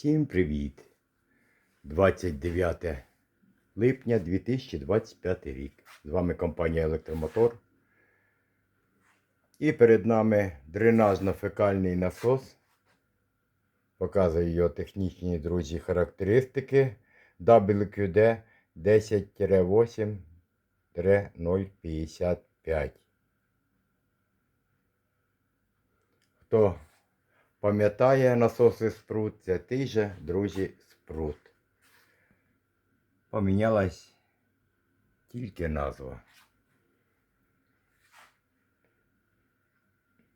Всім привіт! 29 липня 2025 рік. З вами компанія Електромотор. І перед нами дренажно-фекальний насос. Показую його технічні друзі характеристики WQD 10-8-055. Хто пам'ятає насоси спрут, це той же, друзі, спрут. Помінялась тільки назва.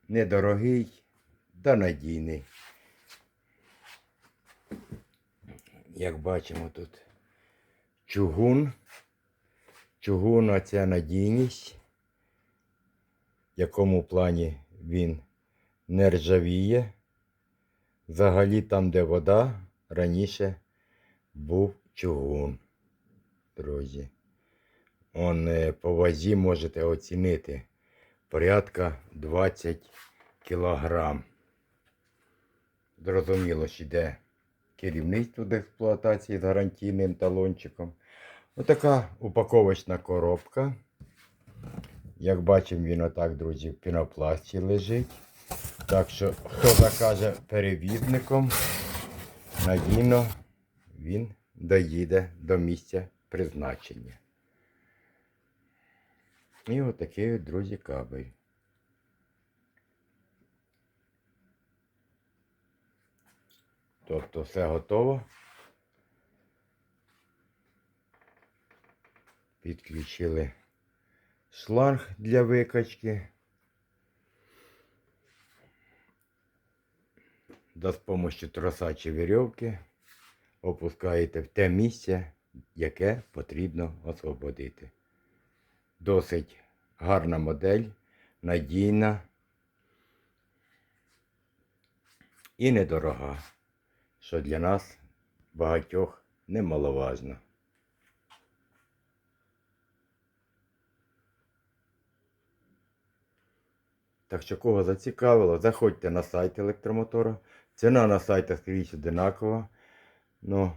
Недорогий та надійний. Як бачимо тут чугун. Чугун оця надійність, в якому плані він не ржавіє. Взагалі там, де вода, раніше був чугун. Друзі. Он е, по вазі можете оцінити порядка 20 кілограм. Зрозуміло, що йде керівництво до експлуатації з гарантійним талончиком. Отака упаковочна коробка. Як бачимо, він отак, друзі, в пінопласті лежить. Так що, хто закаже перевізником, надійно він доїде до місця призначення. І отакий, от, друзі, кабель. Тобто все готово. Підключили шланг для викачки. Да з допомогою троса чи вірьовки опускаєте в те місце, яке потрібно освободити. Досить гарна модель, надійна і недорога, що для нас багатьох немаловажно. Так що кого зацікавило, заходьте на сайт електромотора. Ціна на сайтах скрізь одинакова. Ну,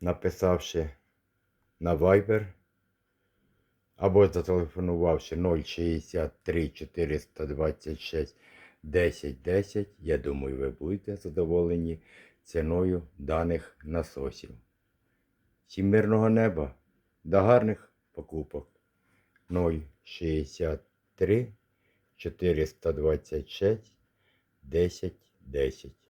написавши на Viber або зателефонувавши 063 426 10 10, я думаю, ви будете задоволені ціною даних насосів. Всім мирного неба, до гарних покупок 063 426 10 10.